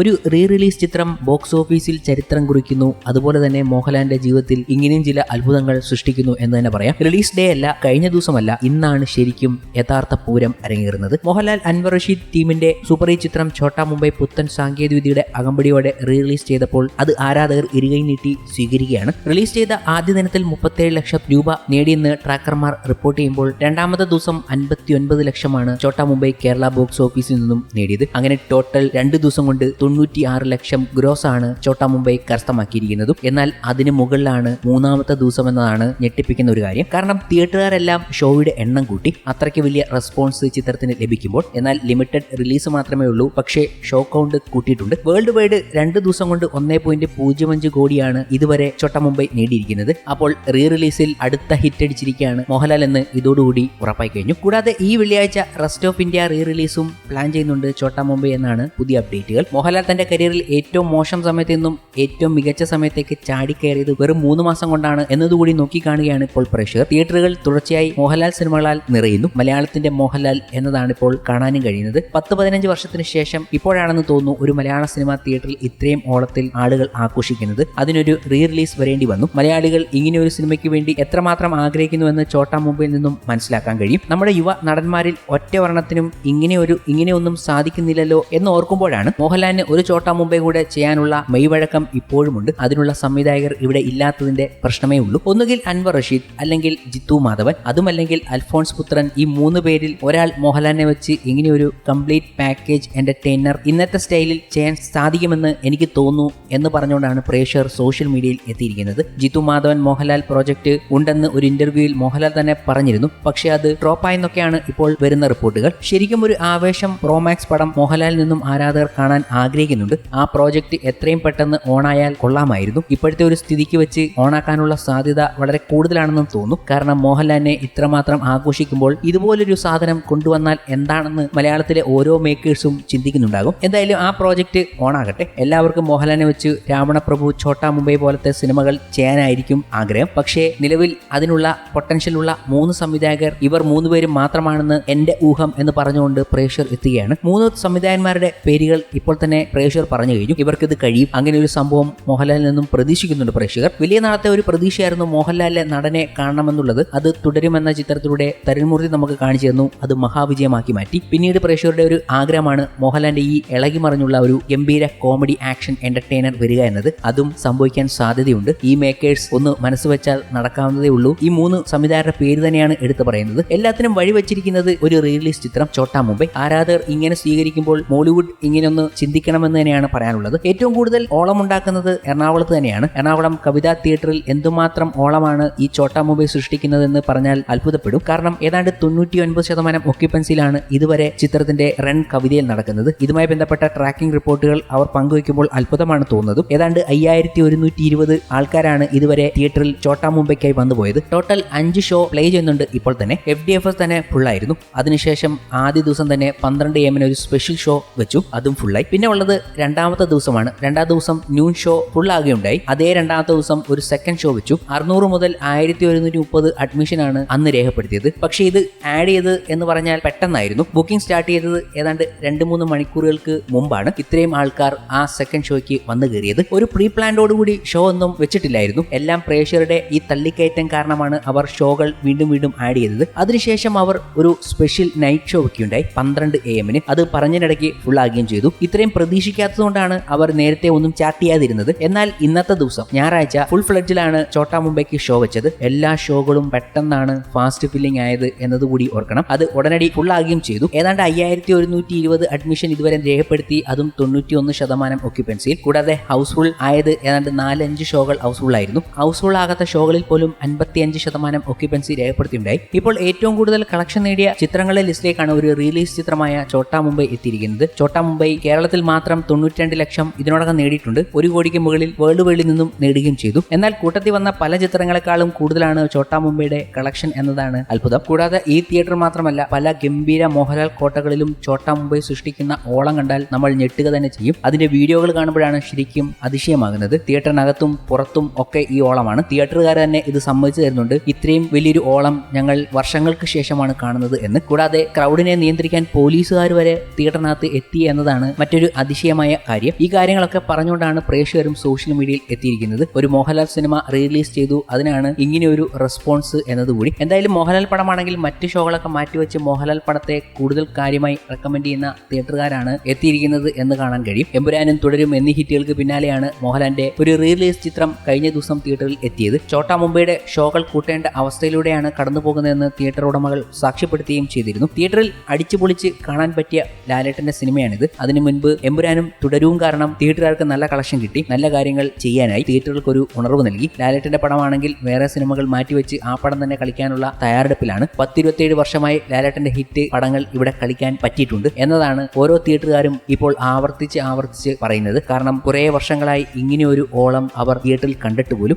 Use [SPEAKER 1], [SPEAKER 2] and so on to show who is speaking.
[SPEAKER 1] ഒരു re release ചിത്രം box ഓഫീസിൽ ചരിത്രം കുറിക്കുന്നു. അതുപോലെ തന്നെ മോഹൻലാലിന്റെ ജീവിതത്തിൽ ഇങ്ങനെയും ചില അത്ഭുതങ്ങൾ സൃഷ്ടിക്കുന്നു എന്ന് തന്നെ പറയാം. റിലീസ് ഡേ അല്ല കഴിഞ്ഞ ദിവസമല്ല ഇന്നാണ് ശരിക്കും യഥാർത്ഥ പൂരം അരങ്ങേറുന്നത്. മോഹൻലാൽ അൻവർ റഷീദ് ടീമിന്റെ സൂപ്പർ ഹിറ്റ് ചിത്രം ഛോട്ടാ മുംബൈ പുത്തൻ സാങ്കേതികവിദ്യയുടെ അകമ്പടിയോടെ റീ റിലീസ് ചെയ്തപ്പോൾ അത് ആരാധകർ ഇരുകൈ നീട്ടി സ്വീകരിക്കുകയാണ്. റിലീസ് ചെയ്ത ആദ്യ ദിനത്തിൽ മുപ്പത്തേഴ് ലക്ഷം രൂപ നേടിയെന്ന് ട്രാക്കർമാർ റിപ്പോർട്ട് ചെയ്യുമ്പോൾ രണ്ടാമത്തെ ദിവസം അൻപത്തി ലക്ഷമാണ് ഛോട്ടാ മുംബൈ കേരള ബോക്സ് ഓഫീസിൽ നിന്നും നേടിയത്. അങ്ങനെ ടോട്ടൽ രണ്ട് ദിവസം കൊണ്ട് തൊണ്ണൂറ്റി ആറ് ലക്ഷം ഗ്രോസ് ആണ് ചോട്ടാ മുംബൈ കരസ്ഥമാക്കിയിരിക്കുന്നതും. എന്നാൽ അതിന് മുകളിലാണ് മൂന്നാമത്തെ ദിവസം എന്നതാണ് ഞെട്ടിപ്പിക്കുന്ന ഒരു കാര്യം. കാരണം തിയേറ്ററുകാരെല്ലാം ഷോയുടെ എണ്ണം കൂട്ടി അത്രയ്ക്ക് വലിയ റെസ്പോൺസ് ചിത്രത്തിന് ലഭിക്കുമ്പോൾ എന്നാൽ ലിമിറ്റഡ് റിലീസ് മാത്രമേ ഉള്ളൂ. പക്ഷേ ഷോ കൗണ്ട് കൂട്ടിയിട്ടുണ്ട്. വേൾഡ് വൈഡ് രണ്ട് ദിവസം കൊണ്ട് ഒന്നേ പോയിന്റ് പൂജ്യം അഞ്ച് കോടിയാണ് ഇതുവരെ ചോട്ടാ മുംബൈ നേടിയിരിക്കുന്നത്. അപ്പോൾ റീ റിലീസിൽ അടുത്ത ഹിറ്റ് അടിച്ചിരിക്കുകയാണ് മോഹൻലാൽ എന്ന് ഇതോടുകൂടി ഉറപ്പായി കഴിഞ്ഞു. കൂടാതെ ഈ വെള്ളിയാഴ്ച റെസ്റ്റ് ഓഫ് ഇന്ത്യ റീ റിലീസും പ്ലാൻ ചെയ്യുന്നുണ്ട് ചോട്ടാ മുംബൈ എന്നാണ് പുതിയ അപ്ഡേറ്റുകൾ. മോഹൻലാൽ തന്റെ കരിയറിൽ ഏറ്റവും മോശം സമയത്ത് നിന്നും ഏറ്റവും മികച്ച സമയത്തേക്ക് ചാടിക്കയറിയത് വെറും മൂന്ന് മാസം കൊണ്ടാണ് എന്നതുകൂടി നോക്കിക്കാണുകയാണ് ഇപ്പോൾ പ്രഷർ തിയേറ്ററുകൾ തുടർച്ചയായി മോഹൻലാൽ സിനിമകളാൽ നിറയുന്നു. മലയാളത്തിന്റെ മോഹൻലാൽ എന്നതാണ് ഇപ്പോൾ കാണാനും കഴിയുന്നത്. പത്ത് പതിനഞ്ച് വർഷത്തിന് ശേഷം ഇപ്പോഴാണെന്ന് തോന്നുന്നു ഒരു മലയാള സിനിമ തിയേറ്ററിൽ ഇത്രയും ഓളത്തിൽ ആളുകൾ ആഘോഷിക്കുന്നത്. അതിനൊരു റീ റിലീസ് വരേണ്ടി വന്നു. മലയാളികൾ ഇങ്ങനെ ഒരു സിനിമയ്ക്ക് വേണ്ടി എത്രമാത്രം ആഗ്രഹിക്കുന്നു ആഗ്രഹിക്കുന്നുവെന്ന് ചോട്ടാ മുമ്പിൽ നിന്നും മനസ്സിലാക്കാൻ കഴിയും. നമ്മുടെ യുവ നടന്മാരിൽ ഒറ്റ വർണത്തിനും ഇങ്ങനെ ഒരു ഇങ്ങനെയൊന്നും സാധിക്കുന്നില്ലല്ലോ എന്ന് ഓർക്കുമ്പോഴാണ് മോഹൻലാലിന് ഒരു ചോട്ടാ മുമ്പേ കൂടെ ചെയ്യാനുള്ള മെയ്വഴക്കം ഇപ്പോഴുമുണ്ട്. അതിനുള്ള സംവിധായകർ ഇവിടെ ഇല്ലാത്തതിന്റെ പ്രശ്നമേ ഉള്ളൂ. ഒന്നുകിൽ അൻവർ റഷീദ് അല്ലെങ്കിൽ ജിത്തു മാധവൻ അതുമല്ലെങ്കിൽ അൽഫോൺസ് പുത്രൻ ഈ മൂന്ന് പേരിൽ ഒരാൾ മോഹൻലാലിനെ വെച്ച് ഇങ്ങനെയൊരു കംപ്ലീറ്റ് പാക്കേജ് എന്റർടൈനർ ഇന്നത്തെ സ്റ്റൈലിൽ ചെയ്യാൻ സാധിക്കുമെന്ന് എനിക്ക് തോന്നുന്നു എന്ന് പറഞ്ഞുകൊണ്ടാണ് പ്രേക്ഷകർ സോഷ്യൽ മീഡിയയിൽ എത്തിയിരിക്കുന്നത്. ജിത്തു മാധവൻ മോഹൻലാൽ പ്രോജക്റ്റ് ഉണ്ടെന്ന് ഒരു ഇന്റർവ്യൂവിൽ മോഹൻലാൽ തന്നെ പറഞ്ഞിരുന്നു. പക്ഷേ അത് ഡ്രോപ്പായെന്നൊക്കെയാണ് ഇപ്പോൾ വരുന്ന റിപ്പോർട്ടുകൾ. ശരിക്കും ഒരു ആവേശം പ്രോമാക്സ് പടം മോഹൻലാലിൽ നിന്നും ആരാധകർ കാണാൻ ആഗ്രഹിക്കുന്നുണ്ട്. ആ പ്രോജക്റ്റ് എത്രയും പെട്ടെന്ന് ഓണായാൽ കൊള്ളാമായിരുന്നു. ഇപ്പോഴത്തെ ഒരു സ്ഥിതിക്ക് വെച്ച് ഓണാക്കാനുള്ള സാധ്യത വളരെ കൂടുതലാണെന്നും തോന്നുന്നു കാരണം മോഹൻലാലിനെ ഇത്രമാത്രം ആഘോഷിക്കുമ്പോൾ ഇതുപോലൊരു സാധനം കൊണ്ടുവന്നാൽ എന്താണെന്ന് മലയാളത്തിലെ ഓരോ മേക്കേഴ്സും ചിന്തിക്കുന്നുണ്ടാകും. എന്തായാലും ആ പ്രോജക്റ്റ് ഓണാകട്ടെ. എല്ലാവർക്കും മോഹൻലാലിനെ വെച്ച് രാവണപ്രഭു ഛോട്ടാ മുംബൈ പോലത്തെ സിനിമകൾ ചെയ്യാനായിരിക്കും ആഗ്രഹം. പക്ഷേ നിലവിൽ അതിനുള്ള പൊട്ടൻഷ്യലുള്ള മൂന്ന് സംവിധായകർ ഇവർ മൂന്നുപേരും മാത്രമാണെന്ന് എന്റെ ഊഹം എന്ന് പറഞ്ഞുകൊണ്ട് പ്രേക്ഷകർ എത്തുകയാണ്. മൂന്ന് സംവിധായകന്മാരുടെ പേരുകൾ ഇപ്പോൾ തന്നെ പ്രേക്ഷകർ പറഞ്ഞു കഴിഞ്ഞു. ഇവർക്ക് ഇത് കഴിയും. അങ്ങനെ ഒരു സംഭവം മോഹൻലാലിൽ നിന്നും പ്രതീക്ഷിക്കുന്നുണ്ട് പ്രേക്ഷകർ. വലിയ നാളത്തെ ഒരു പ്രതീക്ഷയായിരുന്നു മോഹൻലാലിലെ നടനെ കാണണമെന്നുള്ളത്. അത് തുടരുമെന്ന ചിത്രത്തിലൂടെ തരുൺമൂർത്തി നമുക്ക് കാണിച്ചു തന്നു. അത് മഹാവിജയമാക്കി മാറ്റി. പിന്നീട് പ്രേക്ഷകരുടെ ഒരു ആഗ്രഹമാണ് മോഹൻലാലിന്റെ ഈ ഇളകി മറിഞ്ഞുള്ള ഒരു ഗംഭീര കോമഡി ആക്ഷൻ എന്റർടൈനർ വരിക എന്നത്. അതും സംഭവിക്കാൻ സാധ്യതയുണ്ട്. ഈ മേക്കേഴ്സ് ഒന്ന് മനസ്സ് വെച്ചാൽ നടക്കാവുന്നതേ ഉള്ളൂ. ഈ മൂന്ന് സംവിധായകരുടെ പേര് തന്നെയാണ് എടുത്തു പറയുന്നത്. എല്ലാത്തിനും വഴിവെച്ചിരിക്കുന്നത് ഒരു റിലീസ് ചിത്രം ചോട്ടാ മുംബൈ. ആരാധകർ ഇങ്ങനെ സ്വീകരിക്കുമ്പോൾ മോളിവുഡ് ഇങ്ങനെ ഒന്ന് ചിന്തിക്കണമെന്ന് തന്നെയാണ് പറയാനുള്ളത്. ഏറ്റവും കൂടുതൽ ഓളം ഉണ്ടാക്കുന്നത് എറണാകുളത്ത് തന്നെയാണ്. എറണാകുളം കവിതാ തിയേറ്ററിൽ എന്തുമാത്രം ഓളമാണ് ഈ ചോട്ടാ മുംബൈ സൃഷ്ടിക്കുന്നതെന്ന് പറഞ്ഞാൽ അത്ഭുതപ്പെടും. കാരണം ഏതാണ്ട് തൊണ്ണൂറ്റി ഒൻപത് ശതമാനം ഒക്യുപ്പൻസിയിലാണ് ഇതുവരെ ചിത്രത്തിന്റെ റൺ കവിതയിൽ നടക്കുന്നത്. ഇതുമായി ബന്ധപ്പെട്ട ട്രാക്കിംഗ് റിപ്പോർട്ടുകൾ അവർ പങ്കുവയ്ക്കുമ്പോൾ അത്ഭുതമാണ് തോന്നുന്നതും. ഏതാണ്ട് അയ്യായിരത്തി ഒരുന്നൂറ്റി ഇരുപത് ആൾക്കാരാണ് ഇതുവരെ തിയേറ്ററിൽ ചോട്ടാ മുംബൈക്കായി വന്നുപോയത്. ടോട്ടൽ അഞ്ച് ഷോ പ്ലേ ചെയ്യുന്നുണ്ട് ഇപ്പോൾ തന്നെ. എഫ് ഡി എഫ് എസ് തന്നെ ഫുള്ളായിരുന്നു അതിനുശേഷം ആദ്യ ദിവസം തന്നെ പന്ത്രണ്ട് എമ്മിന് ഒരു സ്പെഷ്യൽ ഷോ വെച്ചു. അതും ഫുള്ളായി പിന്നെ ഉള്ളത് രണ്ടാമത്തെ ദിവസമാണ്. രണ്ടാം ദിവസം ന്യൂൺ ഷോ ഫുൾ ഫുള്ളാകുകയുണ്ടായി അതേ രണ്ടാമത്തെ ദിവസം ഒരു സെക്കൻഡ് ഷോ വെച്ചു. അറുന്നൂറ് മുതൽ ആയിരത്തി ഒരുന്നൂറ്റി മുപ്പത് അഡ്മിഷനാണ് അന്ന് രേഖപ്പെടുത്തിയത്. പക്ഷേ ഇത് ആഡ് ചെയ്ത് എന്ന് പറഞ്ഞാൽ പെട്ടെന്നായിരുന്നു. ബുക്കിംഗ് സ്റ്റാർട്ട് ചെയ്തത് ഏതാണ്ട് രണ്ട് മൂന്ന് മണിക്കൂറുകൾക്ക് മുമ്പാണ്. ഇത്രയും ആൾക്കാർ ആ സെക്കൻഡ് ഷോയ്ക്ക് വന്നു കയറിയത്. ഒരു പ്രീ പ്ലാൻഡോടുകൂടി ഷോ ഒന്നും വെച്ചിട്ടില്ലായിരുന്നു. എല്ലാം പ്രേക്ഷകരുടെ ഈ തള്ളിക്കയറ്റം കാരണമാണ് അവർ ഷോകൾ വീണ്ടും വീണ്ടും ആഡ് ചെയ്തത്. അതിനുശേഷം അവർ ഒരു സ്പെഷ്യൽ നൈറ്റ് ഷോ വെക്കുകയുണ്ടായി പന്ത്രണ്ട് എ എമ്മിന് അത് പറഞ്ഞിടയ്ക്ക് ഫുൾ ആകുകയും ചെയ്തു. ഇത്രയും പ്രതീക്ഷിക്കാത്തതുകൊണ്ടാണ് അവർ നേരത്തെ ഒന്നും ചാറ്റ് ചെയ്യാതിരുന്നത്. എന്നാൽ ഇന്നത്തെ ദിവസം ഞായറാഴ്ച ഫുൾ ഫ്ലഡ്ജിലാണ് ചോട്ടാ മുംബൈക്ക് ഷോ വെച്ചത്. എല്ലാ ഷോകളും പെട്ടെന്നാണ് ഫാസ്റ്റ് ഫില്ലിംഗ് ആയത് എന്നതുകൂടി ഓർക്കണം. അത് ഉടനടി ഫുൾ ആകുകയും ചെയ്തു. ഏതാണ്ട് അയ്യായിരത്തി ഒരുന്നൂറ്റി ഇരുപത് അഡ്മിഷൻ ഇതുവരെ രേഖപ്പെടുത്തി. അതും തൊണ്ണൂറ്റി ഒന്ന് ശതമാനം ഒക്യുപ്പൻസിയിൽ കൂടാതെ ഹൗസ്ഫുൾ ആയത് ഏതാണ്ട് നാലഞ്ച് ഷോകൾ ഹൗസ്ഫുൾ ആയിരുന്നു. ഹൗസ്ഫുൾ ആകാത്ത ഷോകളിൽ പോലും അൻപത്തിയഞ്ച് ശതമാനം ഒക്യുപ്പൻസി രേഖപ്പെടുത്തിയുണ്ടായി. ഇപ്പോൾ ഏറ്റവും കൂടുതൽ കളക്ഷൻ നേടിയ ചിത്രങ്ങളുടെ ലിസ്റ്റിലേക്കാണ് ഒരു റിലീസ് ചിത്രമായ ചോട്ടാ മുംബൈ എത്തിയിരിക്കുന്നത്. ചോട്ടാ മുംബൈ കേരളത്തിൽ മാത്രം മാത്രം തൊണ്ണൂറ്റിരണ്ട് ലക്ഷം ഇതിനോടകം നേടിയിട്ടുണ്ട്. ഒരു കോടിക്ക് മുകളിൽ വേൾഡ് വൈഡിൽ നിന്നും നേടുകയും ചെയ്തു. എന്നാൽ കൂട്ടത്തിൽ വന്ന പല ചിത്രങ്ങളെക്കാളും കൂടുതലാണ് ചോട്ടാ മുംബൈയുടെ കളക്ഷൻ എന്നതാണ് അത്ഭുതം. കൂടാതെ ഈ തിയേറ്റർ മാത്രമല്ല പല ഗംഭീര മോഹൻലാൽ കോട്ടകളിലും ചോട്ടാ മുംബൈ സൃഷ്ടിക്കുന്ന ഓളം കണ്ടാൽ നമ്മൾ ഞെട്ടുക തന്നെ ചെയ്യും. അതിന്റെ വീഡിയോകൾ കാണുമ്പോഴാണ് ശരിക്കും അതിശയമാകുന്നത്. തിയേറ്ററിനകത്തും പുറത്തും ഒക്കെ ഈ ഓളമാണ്. തിയേറ്ററുകാർ തന്നെ ഇത് സമ്മതിച്ചു തരുന്നുണ്ട്. ഇത്രയും വലിയൊരു ഓളം ഞങ്ങൾ വർഷങ്ങൾക്ക് ശേഷമാണ് കാണുന്നത് എന്ന്. കൂടാതെ ക്രൗഡിനെ നിയന്ത്രിക്കാൻ പോലീസുകാർ വരെ തിയേറ്ററിനകത്ത് എത്തി എന്നതാണ് മറ്റൊരു അതിശയമായ കാര്യം. ഈ കാര്യങ്ങളൊക്കെ പറഞ്ഞുകൊണ്ടാണ് പ്രേക്ഷകരും സോഷ്യൽ മീഡിയയിൽ എത്തിയിരിക്കുന്നത്. ഒരു മോഹൻലാൽ സിനിമ റിലീസ് ചെയ്തു. അതിനാണ് ഇങ്ങനെ ഒരു റെസ്പോൺസ് എന്നതുകൂടി. എന്തായാലും മോഹൻലാൽ പടമാണെങ്കിൽ മറ്റ് ഷോകളൊക്കെ മാറ്റിവെച്ച് മോഹൻലാൽ പടത്തെ കൂടുതൽ കാര്യമായി റെക്കമെൻഡ് ചെയ്യുന്ന തിയേറ്ററുകാരാണ് എത്തിയിരിക്കുന്നത് എന്ന് കാണാൻ കഴിയും. എമ്പുരാനും തുടരും എന്നീ ഹിറ്റുകൾക്ക് പിന്നാലെയാണ് മോഹൻലാലിന്റെ ഒരു റിലീസ് ചിത്രം കഴിഞ്ഞ ദിവസം തിയേറ്ററിൽ എത്തിയത്. ചോട്ടാ മുംബൈയുടെ ഷോകൾ കൂട്ടേണ്ട അവസ്ഥയിലൂടെയാണ് കടന്നു പോകുന്നതെന്ന് തിയേറ്റർ ഉടമകൾ സാക്ഷ്യപ്പെടുത്തുകയും ചെയ്തിരുന്നു. തിയേറ്ററിൽ അടിച്ചുപൊളിച്ച് കാണാൻ പറ്റിയ ലാലേട്ടന്റെ സിനിമയാണിത്. അതിനു മുൻപ് എമ്പുരാനും തുടരും കാരണം തിയേറ്ററുകാർക്ക് നല്ല കളക്ഷൻ കിട്ടി. നല്ല കാര്യങ്ങൾ ചെയ്യാനായി തിയേറ്ററുകൾക്ക് ഒരു ഉണർവ് നൽകി. ലാലേട്ടന്റെ പടമാണെങ്കിൽ വേറെ സിനിമകൾ മാറ്റിവെച്ച് ആ പടം തന്നെ കളിക്കാനുള്ള തയ്യാറെടുപ്പിലാണ്. പത്തിരുപത്തിയേഴ് വർഷമായി ലാലേട്ടന്റെ ഹിറ്റ് പടങ്ങൾ ഇവിടെ കളിക്കാൻ പറ്റിയിട്ടുണ്ട് എന്നതാണ് ഓരോ തിയേറ്ററുകാരും ഇപ്പോൾ ആവർത്തിച്ച് ആവർത്തിച്ച് പറയുന്നത്. കാരണം കുറേ വർഷങ്ങളായി ഇങ്ങനെയൊരു ഓളം അവർ തിയേറ്ററിൽ കണ്ടിട്ട് പോലും